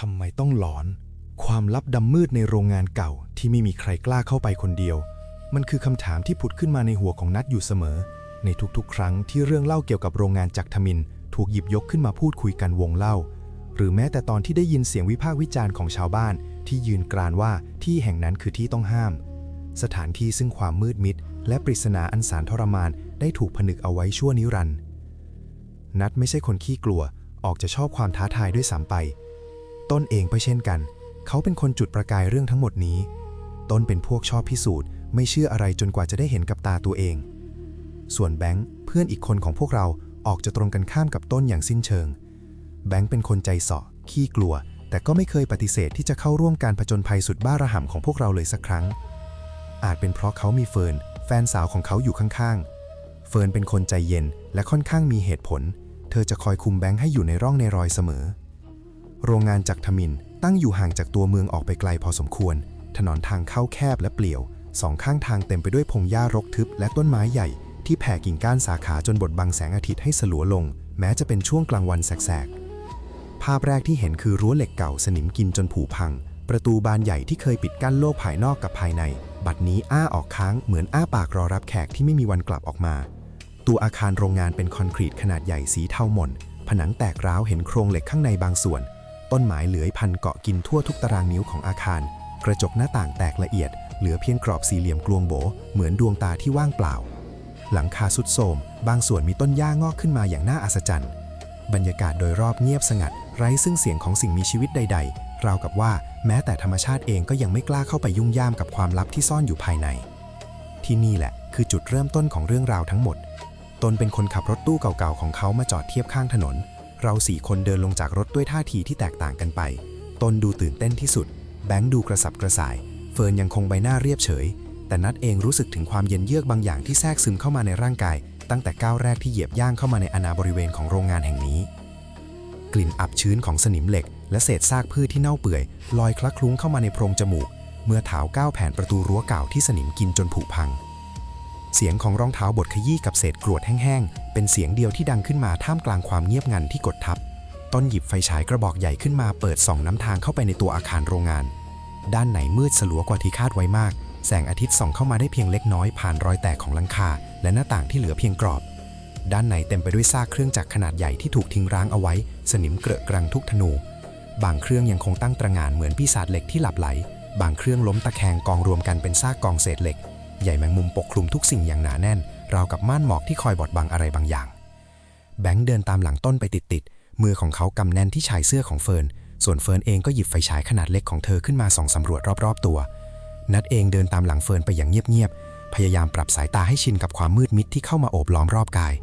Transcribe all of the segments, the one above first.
ทำไมต้องหลอน ความลับดำมืดในโรงงานเก่าที่ไม่มีใครกล้าเข้าไปคนเดียว มันคือคำถามที่ผุดขึ้นมาในหัวของนัดอยู่เสมอ ในทุกๆ ครั้งที่เรื่องเล่าเกี่ยวกับโรงงานจักรทมิน ถูกหยิบยกขึ้นมาพูดคุยกันวงเล่า หรือแม้แต่ตอนที่ได้ยินเสียงวิพากษ์วิจารณ์ของชาวบ้าน ที่ยืนกรานว่าที่แห่งนั้นคือที่ต้องห้าม สถานที่ซึ่งความมืดมิด และปริศนาอันสารทรมานได้ถูกผนึกเอาไว้ชั่วนิรันดร์นัดไม่ใช่คนขี้กลัว ออกจะชอบความท้าทายด้วยซ้ำไป ต้นเองก็เช่นกัน เขาเป็นคนจุดประกายเรื่องทั้งหมดนี้ ต้นเป็นพวกชอบพิสูจน์ ไม่เชื่ออะไรจนกว่าจะได้เห็นกับตาตัวเอง ส่วนแบงค์เพื่อนอีกคนของพวกเราออกจะตรงกันข้ามกับต้นอย่างสิ้นเชิง แบงค์เป็นคนใจเสาะขี้กลัว แต่ก็ไม่เคยปฏิเสธที่จะเข้าร่วมการผจญภัยสุดบ้าระห่ำของพวกเราเลยสักครั้ง อาจเป็นเพราะเขามีเฟิร์นแฟนสาวของเขาอยู่ข้างๆ เฟิร์นเป็นคนใจเย็นและค่อนข้างมีเหตุผล เธอจะคอยคุมแบงค์ให้อยู่ในร่องในรอยเสมอ โรงงานจักรทมินตั้งอยู่ห่างจากตัวเมืองออกไปไกลพอสมควร ถนนทางเข้าแคบและเปลี่ยว สองข้างทางเต็มไปด้วยพงหญ้ารกทึบและต้นไม้ใหญ่ ที่แผ่กิ่งก้านสาขาจนบดบังแสงอาทิตย์ให้สลัวลง แม้จะเป็นช่วงกลางวันแสกๆ ภาพแรกที่เห็นคือรั้วเหล็กเก่าสนิมกินจนผุพัง ประตูบานใหญ่ที่เคยปิดกั้นโลกภายนอกกับภายใน บัดนี้อ้าออกค้างเหมือนอ้าปากรอรับแขกที่ไม่มีวันกลับออกมา ตัวอาคารโรงงานเป็นคอนกรีตขนาดใหญ่สีเทาหม่นผนังแตกร้าวเห็นโครงเหล็กข้างในบางส่วน ต้นไม้เหลือยพันเกาะกินทั่วทุกตารางนิ้วของอาคาร กระจกหน้าต่างแตกละเอียด เหลือเพียงกรอบสี่เหลี่ยมกลวงโบ เหมือนดวงตาที่ว่างเปล่า หลังคาสุดโทมบางส่วนมีต้นหญ้างอกขึ้นมาอย่างน่าอัศจรรย์ บรรยากาศโดยรอบเงียบสงัด ไร้ซึ่งเสียงของสิ่งมีชีวิตใด ๆ ราวกับว่าแม้แต่ธรรมชาติเองก็ยังไม่กล้าเข้าไปยุ่งย่ามกับความลับที่ซ่อนอยู่ภายใน ที่นี่แหละคือจุดเริ่มต้นของเรื่องราวทั้งหมด ตนเป็นคนขับรถตู้เก่าๆของเขามาจอดเทียบข้างถนน เราสี่คนเดินลงจากรถด้วยท่าทีที่แตกต่างกันไป ตนดูตื่นเต้นที่สุด แบงค์ดูกระสับกระส่าย เฟิร์นยังคงใบหน้าเรียบเฉย แต่นัดเองรู้สึกถึงความเย็นเยือกบางอย่างที่แทรกซึมเข้ามาในร่างกาย ตั้งแต่ก้าวแรกที่เหยียบย่างเข้ามาในอาณาบริเวณของโรงงานแห่งนี้ กลิ่นอับชื้นของสนิมเหล็ก และเศษซากพืชที่เน่าเปื่อย ลอยคลักคลุ้งเข้ามาในโพรงจมูก เมื่อเท้าก้าวแผ่นประตูรั้วเก่าที่สนิมกินจนผุพัง เสียงของรองเท้าบดขยี้กับเศษกรวดแห้งๆ เป็นเสียงเดียวที่ดังขึ้นมาท่ามกลางความเงียบงันที่กดทับ ต้นหยิบไฟฉายกระบอกใหญ่ขึ้นมาเปิดส่องน้ำทางเข้าไปในตัวอาคารโรงงาน ด้านไหนมืดสลัวกว่าที่คาดไว้มาก แสงอาทิตย์ส่องเข้ามาได้เพียงเล็กน้อยผ่านรอยแตกของหลังคา และหน้าต่างที่เหลือเพียงกรอบ ด้านในเต็มไปด้วยซากเครื่องจักรขนาดใหญ่ที่ถูกทิ้งร้างเอาไว้ สนิมเกลอะกรังทุกธนู บางเครื่องยังคงตั้งตระหง่านเหมือนปีศาจเหล็กที่หลับไหล บางเครื่องล้มตะแคงกองรวมกันเป็นซากกองเศษเหล็ก ใหญ่แมงมุมปกคลุมทุกสิ่งอย่างหนาแน่น ราวกับม่านหมอกที่คอยบดบังอะไรบางอย่าง แบงค์เดินตามหลังต้นไปติดๆ มือของเขากำแน่นที่ชายเสื้อของเฟิร์น ส่วนเฟิร์นเองก็หยิบไฟฉายขนาดเล็กของเธอขึ้นมาส่องสำรวจรอบๆตัว นัดเองเดินตามหลังเฟิร์นไปอย่างเงียบๆ พยายามปรับสายตาให้ชินกับความมืดมิดที่เข้ามาโอบล้อมรอบกาย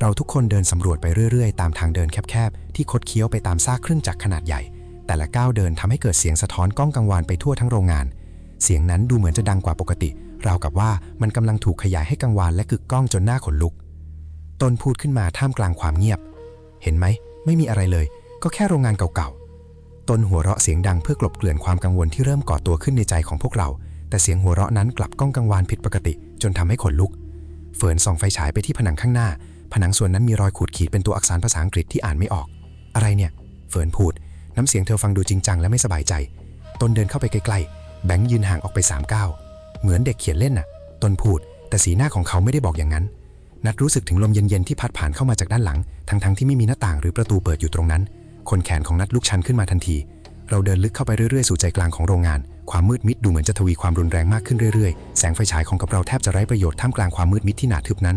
เราทุกคนเดินสำรวจไปเรื่อยๆ ตามทางเดินแคบๆ ที่คดเคี้ยวไปตามซากเครื่องจักรขนาดใหญ่ แต่ละก้าวเดินทำให้เกิดเสียงสะท้อนก้องกังวานไปทั่วทั้งโรงงาน เสียงนั้นดูเหมือนจะดังกว่าปกติ ราวกับว่ามันกำลังถูกขยายให้กังวานและกึกก้องจนหน้าขนลุก ต้นพูดขึ้นมาท่ามกลางความเงียบ เห็นไหม ไม่มีอะไรเลย ก็แค่โรงงานเก่าๆ ต้นหัวเราะเสียงดังเพื่อกลบเกลื่อนความกังวลที่เริ่มก่อตัวขึ้นในใจของพวกเรา แต่เสียงหัวเราะนั้นกลับก้องกังวานผิดปกติ จนทำให้ขนลุก เฟิร์นส่องไฟฉายไปที่ผนังข้างหน้า ผนังส่วนนั้นมีรอยขูดขีดเป็นตัวอักษรภาษาอังกฤษที่อ่านไม่ออก อะไรเนี่ย เฟิร์นพูด น้ำเสียงเธอฟังดูจริงจังและไม่สบายใจ ต้นเดินเข้าไปใกล้ๆ แบงค์ยืนห่างออกไป3ก้าว เหมือนเด็กเขียนเล่นน่ะ ตนพูด แต่สีหน้าของเขาไม่ได้บอกอย่างนั้น นัดรู้สึกถึงลมเย็นๆที่พัดผ่านเข้ามาจากด้านหลัง ทั้งๆที่ไม่มีหน้าต่างหรือประตูเปิดอยู่ตรงนั้น คนแขนของนัดลุกชันขึ้นมาทันที เราเดินลึกเข้าไปเรื่อยๆสู่ใจกลางของโรงงาน ความมืดมิดดูเหมือนจะทวีความรุนแรงมากขึ้นเรื่อยๆ แสงไฟฉายของกับเราแทบจะไร้ประโยชน์ท่ามกลางความมืดมิดที่หนาทึบนั้น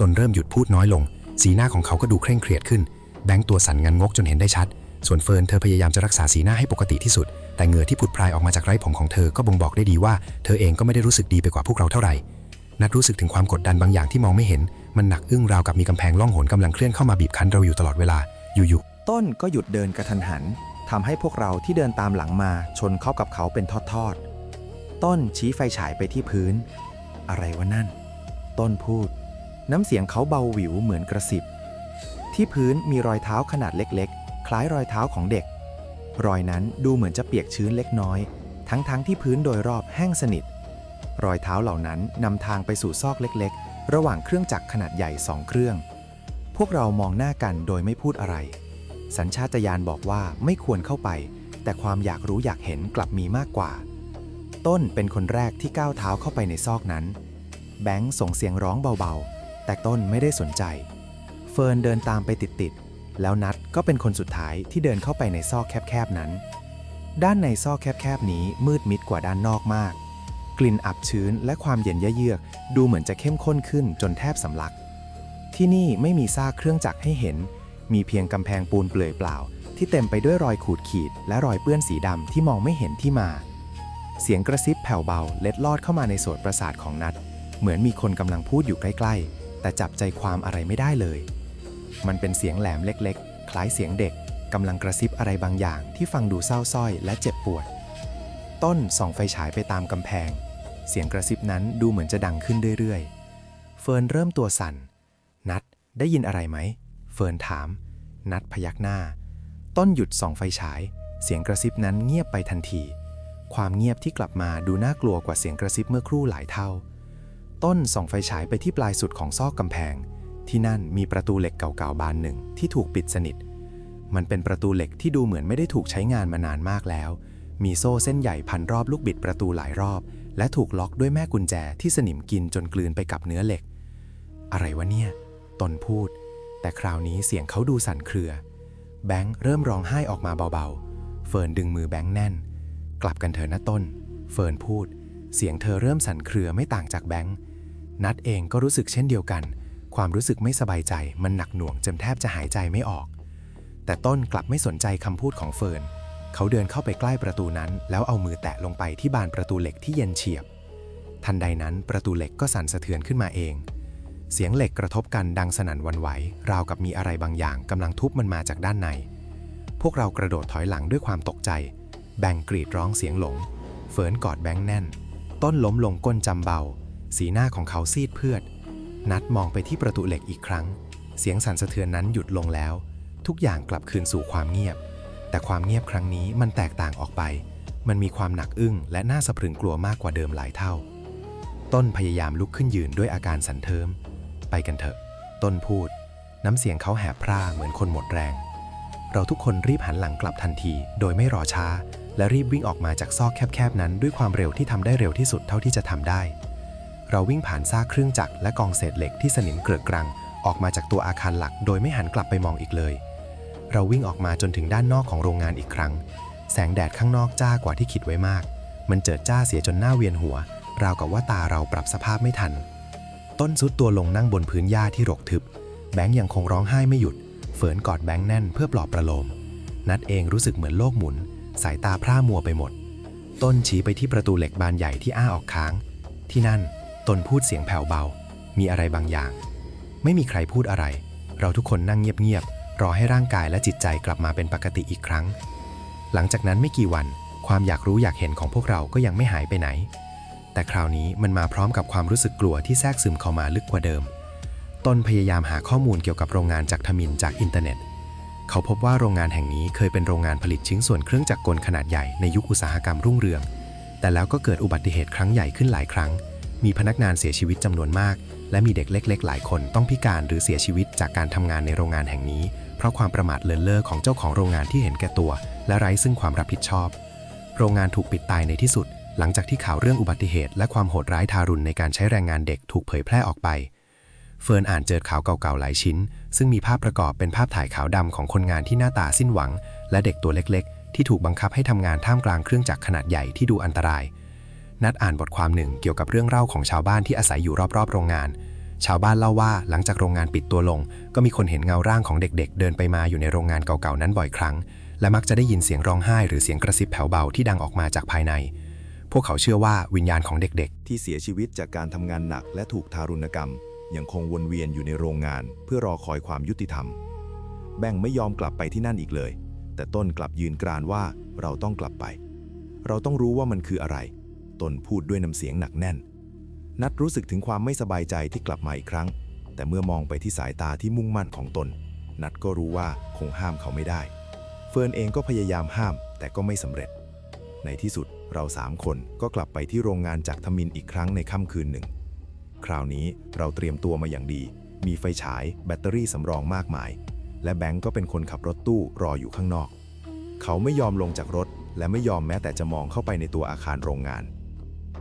ตนเริ่มหยุดพูดน้อยลง สีหน้าของเขาก็ดูเคร่งเครียดขึ้น แบงค์ตัวสั่นงันงกจนเห็นได้ชัด ส่วนเฟิร์นเธอพยายามจะรักษาสีหน้าให้ปกติที่สุด แต่เหงื่อที่ผุดพรายออกมาจากไร้ผมของเธอก็บ่งบอกได้ดีว่าเธอเองก็ไม่ได้รู้สึกดีไปกว่าพวกเราเท่าไหร่นัดรู้สึกถึงความกดดันบางอย่างที่มองไม่เห็น มันหนักอึ้งราวกับมีกำแพงล่องหนกำลังเคลื่อนเข้ามาบีบคั้นเราอยู่ตลอดเวลาอยู่ๆต้นก็หยุดเดินกระทันหันทำให้พวกเราที่เดินตามหลังมาชนเข้ากับเขาเป็นทอดๆ ต้นชี้ไฟฉายไปที่พื้น อะไรวะนั่น ต้นพูด น้ำเสียงเขาเบาหวิวเหมือนกระสิบ ที่พื้นมีรอยเท้าขนาดเล็กๆ คล้ายรอยเท้าของเด็ก รอยนั้นดูเหมือนจะเปียกชื้นเล็กน้อย ทั้งๆทที่พื้นโดยรอบแห้งสนิท รอยเท้าเหล่านั้นนำทางไปสู่ซอกเล็กๆ ระหว่างเครื่องจักรขนาดใหญ่สองเครื่อง พวกเรามองหน้ากันโดยไม่พูดอะไร สัญชาตญาณบอกว่าไม่ควรเข้าไป แต่ความอยากรู้อยากเห็นกลับมีมากกว่า ต้นเป็นคนแรกที่ก้าวเท้าเข้าไปในซอกนั้น แบงค์ส่งเสียงร้องเบาๆ แต่ต้นไม่ได้สนใจ เฟิร์นเดินตามไปติดๆ แล้วนัดก็เป็นคนสุดท้ายที่เดินเข้าไปในซอกแคบๆนั้น ด้านในซอกแคบๆนี้มืดมิดกว่าด้านนอกมาก กลิ่นอับชื้นและความเย็นเยือกดูเหมือนจะเข้มข้นขึ้นจนแทบสำลัก ที่นี่ไม่มีซากเครื่องจักรให้เห็น มีเพียงกำแพงปูนเปลือยเปล่า ที่เต็มไปด้วยรอยขูดขีด และรอยเปื้อนสีดำที่มองไม่เห็นที่มา เสียงกระซิบแผ่วเบาเล็ดลอดเข้ามาในโสตประสาทของนัด เหมือนมีคนกำลังพูดอยู่ใกล้ ๆ แต่จับใจความอะไรไม่ได้เลย มันเป็นเสียงแหลมเล็กๆ คล้ายเสียงเด็กกำลังกระซิบอะไรบางอย่างที่ฟังดูเศร้าส้อยและเจ็บปวด ต้นส่องไฟฉายไปตามกำแพง เสียงกระซิบนั้นดูเหมือนจะดังขึ้นเรื่อยๆ เฟิร์นเริ่มตัวสั่น นัดได้ยินอะไรไหม เฟิร์นถาม นัดพยักหน้า ต้นหยุดส่องไฟฉาย เสียงกระซิบนั้นเงียบไปทันที ความเงียบที่กลับมาดูน่ากลัวกว่าเสียงกระซิบเมื่อครู่หลายเท่า ต้นส่องไฟฉายไปที่ปลายสุดของซอกกำแพง ที่นั่นมีประตูเหล็กเก่าๆบานหนึ่งที่ถูกปิดสนิท มันเป็นประตูเหล็กที่ดูเหมือนไม่ได้ถูกใช้งานมานานมากแล้ว มีโซ่เส้นใหญ่พันรอบลูกบิดประตูหลายรอบ และถูกล็อกด้วยแม่กุญแจที่สนิมกินจนกลืนไปกับเนื้อเหล็ก อะไรวะเนี่ย ตนพูด แต่คราวนี้เสียงเขาดูสั่นเครือ แบงค์เริ่มร้องไห้ออกมาเบาๆ เฟิร์นดึงมือแบงค์แน่น กลับกันเถอะนะต้น เฟิร์นพูด เสียงเธอเริ่มสั่นเครือไม่ต่างจากแบงค์ นัดเองก็รู้สึกเช่นเดียวกัน ความรู้สึกไม่สบายใจมันหนักหน่วงจนแทบจะหายใจไม่ออก แต่ต้นกลับไม่สนใจคำพูดของเฟิร์น เขาเดินเข้าไปใกล้ประตูนั้น แล้วเอามือแตะลงไปที่บานประตูเหล็กที่เย็นเฉียบ ทันใดนั้นประตูเหล็กก็สั่นสะเทือนขึ้นมาเอง เสียงเหล็กกระทบกันดังสนั่นวันไหว ราวกับมีอะไรบางอย่างกำลังทุบมันมาจากด้านใน พวกเรากระโดดถอยหลังด้วยความตกใจ แบงกรีดร้องเสียงหลง เฟิร์นกอดแบงค์แน่น ต้นล้มลงก้นจำเบา สีหน้าของเขาซีดเพือด นัดมองไปที่ประตูเหล็กอีกครั้ง เสียงสั่นสะเทือนนั้นหยุดลงแล้ว ทุกอย่างกลับคืนสู่ความเงียบ แต่ความเงียบครั้งนี้มันแตกต่างออกไป มันมีความหนักอึ้งและน่าสะพรึงกลัวมากกว่าเดิมหลายเท่า ต้นพยายามลุกขึ้นยืนด้วยอาการสันเทิม ไปกันเถอะ ต้นพูด น้ำเสียงเขาแหบพร่าเหมือนคนหมดแรง เราทุกคนรีบหันหลังกลับทันที โดยไม่รอช้า และรีบวิ่งออกมาจากซอกแคบๆนั้นด้วยความเร็วที่ทำได้เร็วที่สุดเท่าที่จะทำได้ เราวิ่งผ่านซากเครื่องจักรและกองเศษเหล็กที่สนิมเกลือกรัง ออกมาจากตัวอาคารหลัก โดยไม่หันกลับไปมองอีกเลย เราวิ่งออกมาจนถึงด้านนอกของโรงงานอีกครั้ง แสงแดดข้างนอกจ้ากว่าที่คิดไว้มาก มันเจิดจ้าเสียจนหน้าเวียนหัว ราวกับว่าตาเราปรับสภาพไม่ทัน ต้นซุดตัวลงนั่งบนพื้นหญ้าที่รกทึบ แบงค์ยังคงร้องไห้ไม่หยุดเฟิร์นกอดแบงค์แน่นเพื่อปลอบประโลม นัดเองรู้สึกเหมือนโลกหมุน สายตาพร่ามัวไปหมด ต้นชี้ไปที่ประตูเหล็กบานใหญ่ที่อ้าออกค้าง ที่นั่น ตนพูดเสียงแผ่วเบา มีอะไรบางอย่าง ไม่มีใครพูดอะไร เราทุกคนนั่งเงียบๆ รอให้ร่างกายและจิตใจกลับมาเป็นปกติอีกครั้ง หลังจากนั้นไม่กี่วัน ความอยากรู้อยากเห็นของพวกเราก็ยังไม่หายไปไหน แต่คราวนี้มันมาพร้อมกับความรู้สึกกลัวที่แทรกซึมเข้ามาลึกกว่าเดิม ตนพยายามหาข้อมูลเกี่ยวกับโรงงานจากทมินจากอินเทอร์เน็ต เขาพบว่าโรงงานแห่งนี้เคยเป็นโรงงานผลิตชิ้นส่วนเครื่องจักรกลขนาดใหญ่ในยุคอุตสาหกรรมรุ่งเรือง แต่แล้วก็เกิดอุบัติเหตุครั้งใหญ่ขึ้นหลายครั้ง มีพนักงานเสียชีวิตจำนวนมาก และมีเด็กเล็ก ๆ หลายคนต้องพิการหรือเสียชีวิตจากการทำงานในโรงงานแห่งนี้ เพราะความประมาทเลินเล่อของเจ้าของโรงงานที่เห็นแก่ตัว และไร้ซึ่งความรับผิดชอบ โรงงานถูกปิดตายในที่สุด หลังจากที่ข่าวเรื่องอุบัติเหตุ และความโหดร้ายทารุณในการใช้แรงงานเด็กถูกเผยแพร่ออกไป เฟิร์นอ่านเจอข่าวเก่าๆหลายชิ้น ซึ่งมีภาพประกอบเป็นภาพถ่ายขาวดำของคนงานที่หน้าตาสิ้นหวัง และเด็กตัวเล็ก ๆ ที่ถูกบังคับให้ทำงานท่ามกลางเครื่องจักรขนาดใหญ่ที่ดูอันตราย นัดอ่านบทความหนึ่งเกี่ยวกับเรื่องเล่าของชาวบ้านที่อาศัยอยู่รอบๆ โรงงาน ชาวบ้านเล่าว่าหลังจากโรงงานปิดตัวลง ก็มีคนเห็นเงาร่างของเด็กๆ เดินไปมาอยู่ในโรงงานเก่าๆนั้นบ่อยครั้ง และมักจะได้ยินเสียงร้องไห้หรือเสียงกระซิบแผ่วเบาที่ดังออกมาจากภายใน พวกเขาเชื่อว่าวิญญาณของเด็กที่เสียชีวิตจากการทำงานหนักและถูกทารุณกรรม ยังคงวนเวียนอยู่ในโรงงาน เพื่อรอคอยความยุติธรรม แบงค์ไม่ยอมกลับไปที่นั่นอีกเลย แต่ต้นกลับยืนกรานว่าเราต้องกลับไป เราต้องรู้ว่ามันคืออะไร ตนพูดด้วยน้ำเสียงหนักแน่น นัดรู้สึกถึงความไม่สบายใจที่กลับมาอีกครั้ง แต่เมื่อมองไปที่สายตาที่มุ่งมั่นของตน นัดก็รู้ว่าคงห้ามเขาไม่ได้ เฟิร์นเองก็พยายามห้ามแต่ก็ไม่สำเร็จ ในที่สุดเราสามคนก็กลับไปที่โรงงานจากทมินอีกครั้งในค่ำคืนหนึ่ง คราวนี้เราเตรียมตัวมาอย่างดี มีไฟฉาย แบตเตอรี่สำรองมากมาย และแบงก์ก็เป็นคนขับรถตู้รออยู่ข้างนอก เขาไม่ยอมลงจากรถและไม่ยอมแม้แต่จะมองเข้าไปในตัวอาคารโรงงาน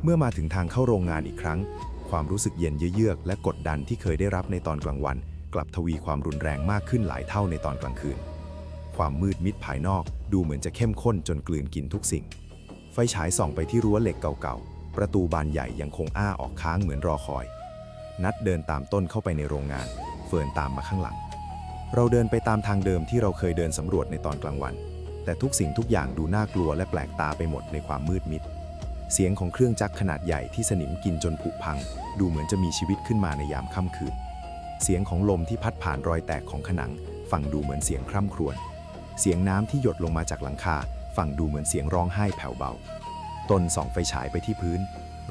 เมื่อมาถึงทางเข้าโรงงานอีกครั้ง ความรู้สึกเย็นเยือกและกดดันที่เคยได้รับในตอนกลางวัน กลับทวีความรุนแรงมากขึ้นหลายเท่าในตอนกลางคืน ความมืดมิดภายนอกดูเหมือนจะเข้มข้นจนกลืนกินทุกสิ่ง ไฟฉายส่องไปที่รั้วเหล็กเก่าๆ ประตูบานใหญ่ยังคงอ้าออกค้างเหมือนรอคอย นัดเดินตามต้นเข้าไปในโรงงาน เฟิร์นตามมาข้างหลัง เราเดินไปตามทางเดิมที่เราเคยเดินสำรวจในตอนกลางวัน แต่ทุกสิ่งทุกอย่างดูน่ากลัวและแปลกตาไปหมดในความมืดมิด เสียงของเครื่องจักรขนาดใหญ่ที่สนิมกินจนผุพัง ดูเหมือนจะมีชีวิตขึ้นมาในยามค่ำคืน เสียงของลมที่พัดผ่านรอยแตกของผนัง ฟังดูเหมือนเสียงคร่ำครวญ เสียงน้ำที่หยดลงมาจากหลังคา ฟังดูเหมือนเสียงร้องไห้แผ่วเบา ตนส่องไฟฉายไปที่พื้น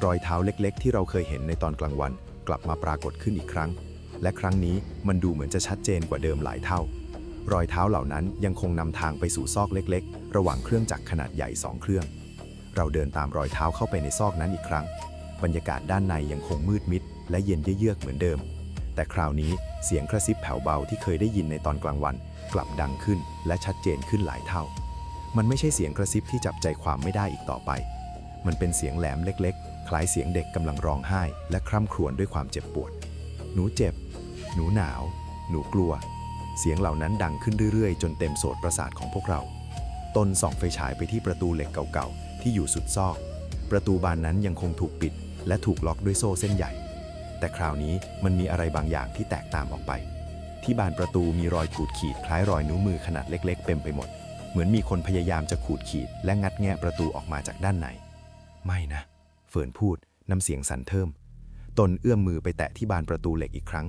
รอยเท้าเล็กๆ ที่เราเคยเห็นในตอนกลางวัน กลับมาปรากฏขึ้นอีกครั้ง และครั้งนี้มันดูเหมือนจะชัดเจนกว่าเดิมหลายเท่า รอยเท้าเหล่านั้นยังคงนำทางไปสู่ซอกเล็ก ๆ ระหว่างเครื่องจักรขนาดใหญ่สองเครื่อง เราเดินตามรอยเท้าเข้าไปในซอกนั้นอีกครั้ง บรรยากาศด้านในยังคงมืดมิด และเย็นเยือกเหมือนเดิม แต่คราวนี้เสียงกระซิบแผ่วเบาที่เคยได้ยินในตอนกลางวัน กลับดังขึ้นและชัดเจนขึ้นหลายเท่า มันไม่ใช่เสียงกระซิบที่จับใจความไม่ได้อีกต่อไป มันเป็นเสียงแหลมเล็ก ๆ คล้ายเสียงเด็กกำลังร้องไห้ และคร่ำครวญด้วยความเจ็บปวด หนูเจ็บ หนูหนาว หนูกลัว เสียงเหล่านั้นดังขึ้นเรื่อยๆ จนเต็มโสตประสาทของพวกเรา ตนส่องไฟฉายไปที่ประตูเหล็กเก่าๆ ที่อยู่สุดซอก ประตูบานนั้นยังคงถูกปิด และถูกล็อกด้วยโซ่เส้นใหญ่ แต่คราวนี้มันมีอะไรบางอย่างที่แตกต่างออกไป ที่บานประตูมีรอยขูดขีดคล้ายรอยนิ้วมือขนาดเล็กๆเต็มไปหมด เหมือนมีคนพยายามจะขูดขีด และงัดแงะประตูออกมาจากด้านใน ไม่นะ เฟิร์นพูดน้ำเสียงสั่นเทิม ตนเอื้อมมือไปแตะที่บานประตูเหล็กอีกครั้ง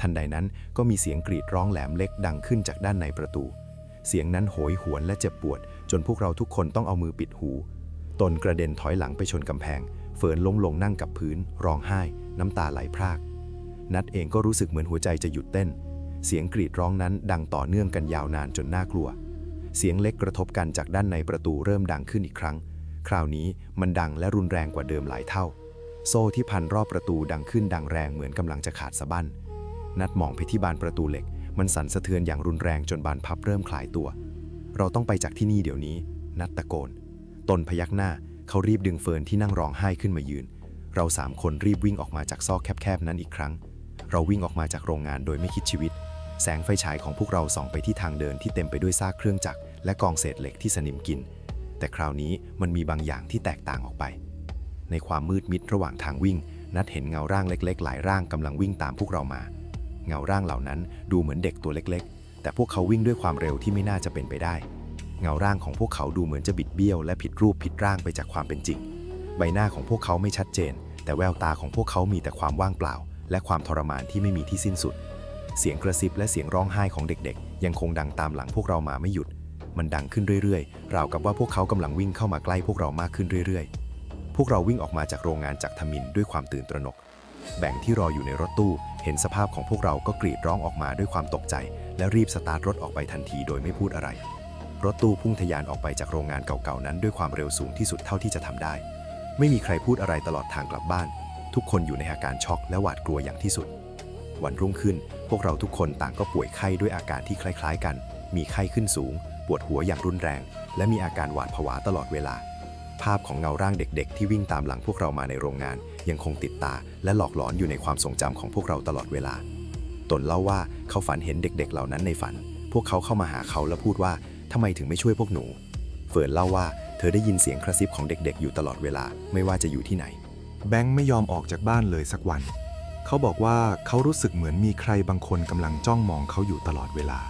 ทันใดนั้นก็มีเสียงกรีดร้องแหลมเล็กดังขึ้นจากด้านในประตู เสียงนั้นโหยหวนและเจ็บปวด จนพวกเราทุกคนต้องเอามือปิดหู ตนกระเด็นถอยหลังไปชนกำแพง เฟิร์นล้มลงนั่งกับพื้น ร้องไห้ น้ำตาไหลพราก นัดเองก็รู้สึกเหมือนหัวใจจะหยุดเต้น เสียงกรีดร้องนั้นดังต่อเนื่องกันยาวนานจนน่ากลัว เสียงเล็กกระทบกันจากด้านในประตูเริ่มดังขึ้นอีกครั้ง คราวนี้มันดังและรุนแรงกว่าเดิมหลายเท่า โซ่ที่พันรอบประตูดังขึ้นดังแรงเหมือนกำลังจะขาดสะบั้น นัดมองไปที่บานประตูเหล็ก มันสั่นสะเทือนอย่างรุนแรงจนบานพับเริ่มคลายตัว เราต้องไปจากที่นี่เดี๋ยวนี้ นัดตะโกน ตนพยักหน้า เขารีบดึงเฟิร์นที่นั่งร้องไห้ขึ้นมายืน เราสามคนรีบวิ่งออกมาจากซอกแคบๆนั้นอีกครั้ง เราวิ่งออกมาจากโรงงานโดยไม่คิดชีวิต แสงไฟฉายของพวกเราส่องไปที่ทางเดินที่เต็มไปด้วยซากเครื่องจักรและกองเศษเหล็กที่สนิมกิน แต่คราวนี้มันมีบางอย่างที่แตกต่างออกไป ในความมืดมิดระหว่างทางวิ่ง นัดเห็นเงาร่างเล็ก ๆ หลายร่างกำลังวิ่งตามพวกเรามา เงาร่างเหล่านั้นดูเหมือนเด็กตัวเล็ก ๆ แต่พวกเขาวิ่งด้วยความเร็วที่ไม่น่าจะเป็นไปได้ เงาร่างของพวกเขาดูเหมือนจะบิดเบี้ยวและผิดรูปผิดร่างไปจากความเป็นจริง ใบหน้าของพวกเขาไม่ชัดเจน แต่แววตาของพวกเขามีแต่ความว่างเปล่า และความทรมานที่ไม่มีที่สิ้นสุด เสียงกระซิบและเสียงร้องไห้ของเด็กๆ ยังคงดังตามหลังพวกเรามาไม่หยุด มันดังขึ้นเรื่อยๆ ราวกับว่าพวกเขากำลังวิ่งเข้ามาใกล้พวกเรามากขึ้นเรื่อยๆ พวกเราวิ่งออกมาจากโรงงานจากทมินด้วยความตื่นตระหนก แบ่งที่รออยู่ในรถตู้ เห็นสภาพของพวกเราก็กรีดร้องออกมาด้วยความตกใจ และรีบสตาร์ทรถออกไปทันทีโดยไม่พูดอะไร รถตู้พุ่งทะยานออกไปจากโรงงานเก่าๆนั้นด้วยความเร็วสูงที่สุดเท่าที่จะทำได้ ไม่มีใครพูดอะไรตลอดทางกลับบ้าน ทุกคนอยู่ในอาการช็อกและหวาดกลัวอย่างที่สุด วันรุ่งขึ้น พวกเราทุกคนต่างก็ป่วยไข้ด้วยอาการที่คล้าย ๆ กัน มีไข้ขึ้นสูง ปวดหัวอย่างรุนแรง และมีอาการหวาดผวาตลอดเวลา ภาพของเงาร่างเด็ก ๆ ที่วิ่งตามหลังพวกเรามาในโรงงาน ยังคงติดตา และหลอกหลอนอยู่ในความทรงจำของพวกเราตลอดเวลา ตนเล่าว่าเขาฝันเห็นเด็ก ๆ เหล่านั้นในฝัน พวกเขาเข้ามาหาเขาและพูดว่า ทำไมถึงไม่ช่วยพวกหนู เฟิร์นเล่าว่าเธอได้ยินเสียงกระซิบของเด็กๆ อยู่ตลอดเวลาไม่ว่าจะอยู่ที่ไหน แบงค์ไม่ยอมออกจากบ้านเลยสักวัน เขาบอกว่าเขารู้สึกเหมือนมีใครบางคนกำลังจ้องมองเขาอยู่ตลอดเวลา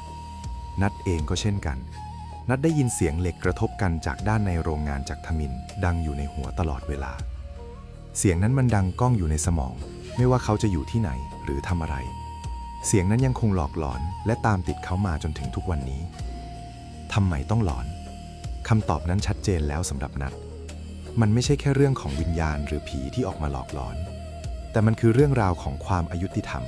นัดเองก็เช่นกัน นัดได้ยินเสียงเหล็กกระทบกันจากด้านในโรงงานจากทมิน ดังอยู่ในหัวตลอดเวลา เสียงนั้นมันดังก้องอยู่ในสมอง ไม่ว่าเขาจะอยู่ที่ไหนหรือทำอะไร เสียงนั้นยังคงหลอกหลอนและตามติดเขามาจนถึงทุกวันนี้ ทำไมต้องหลอนคำตอบนั้นชัดเจนแล้วสำหรับนัด มันไม่ใช่แค่เรื่องของวิญญาณหรือผีที่ออกมาหลอกหลอน แต่มันคือเรื่องราวของความอายุติธรรม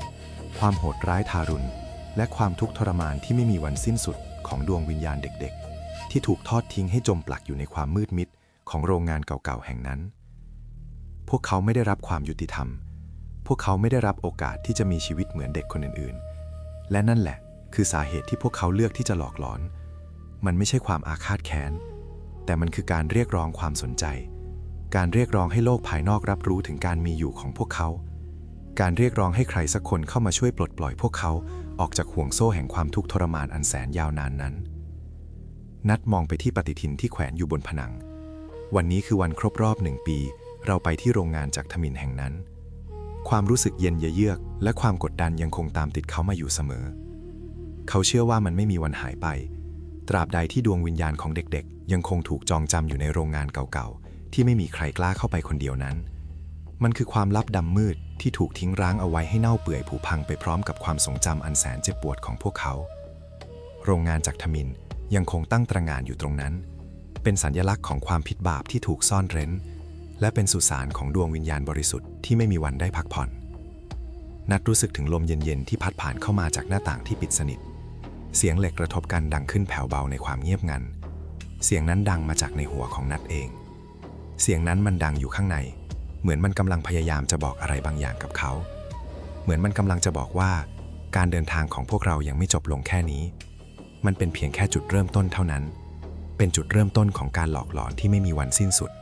ความโหดร้ายทารุณ และความทุกข์ทรมานที่ไม่มีวันสิ้นสุดของดวงวิญญาณเด็กๆ ที่ถูกทอดทิ้งให้จมปลักอยู่ในความมืดมิดของโรงงานเก่าๆแห่งนั้น พวกเขาไม่ได้รับความยุติธรรม พวกเขาไม่ได้รับโอกาสที่จะมีชีวิตเหมือนเด็กคนอื่นๆ และนั่นแหละ คือสาเหตุที่พวกเขาเลือกที่จะหลอกหลอน มันไม่ใช่ความอาฆาตแค้น แต่มันคือการเรียกร้องความสนใจ การเรียกร้องให้โลกภายนอกรับรู้ถึงการมีอยู่ของพวกเขา การเรียกร้องให้ใครสักคนเข้ามาช่วยปลดปล่อยพวกเขาออกจากห่วงโซ่แห่งความทุกข์ทรมานอันแสนยาวนานนั้น นัดมองไปที่ปฏิทินที่แขวนอยู่บนผนัง วันนี้คือวันครบรอบหนึ่งปี เราไปที่โรงงานจากทมินแห่งนั้น ความรู้สึกเย็นเยือก และความกดดันยังคงตามติดเขามาอยู่เสมอ เขาเชื่อว่ามันไม่มีวันหายไป ตราบใดที่ดวงวิญญาณของเด็กๆ ยังคงถูกจองจำอยู่ในโรงงานเก่าๆ ที่ไม่มีใครกล้าเข้าไปคนเดียวนั้น มันคือความลับดำมืดที่ถูกทิ้งร้างเอาไว้ให้เน่าเปื่อยผุพังไปพร้อมกับความทรงจำอันแสนเจ็บปวดของพวกเขา โรงงานจากทมินยังคงตั้งตระงานอยู่ตรงนั้น เป็นสัญลักษณ์ของความผิดบาปที่ถูกซ่อนเร้น และเป็นสุสานของดวงวิญญาณบริสุทธิ์ที่ไม่มีวันได้พักผ่อน นัดรู้สึกถึงลมเย็นๆที่พัดผ่านเข้ามาจากหน้าต่างที่ปิดสนิท เสียงเหล็กกระทบกันดังขึ้นแผ่วเบาในความเงียบงัน เสียงนั้นดังมาจากในหัวของนัดเอง เสียงนั้นมันดังอยู่ข้างใน เหมือนมันกำลังพยายามจะบอกอะไรบางอย่างกับเขา เหมือนมันกำลังจะบอกว่า การเดินทางของพวกเรายังไม่จบลงแค่นี้ มันเป็นเพียงแค่จุดเริ่มต้นเท่านั้น เป็นจุดเริ่มต้นของการหลอกหลอนที่ไม่มีวันสิ้นสุด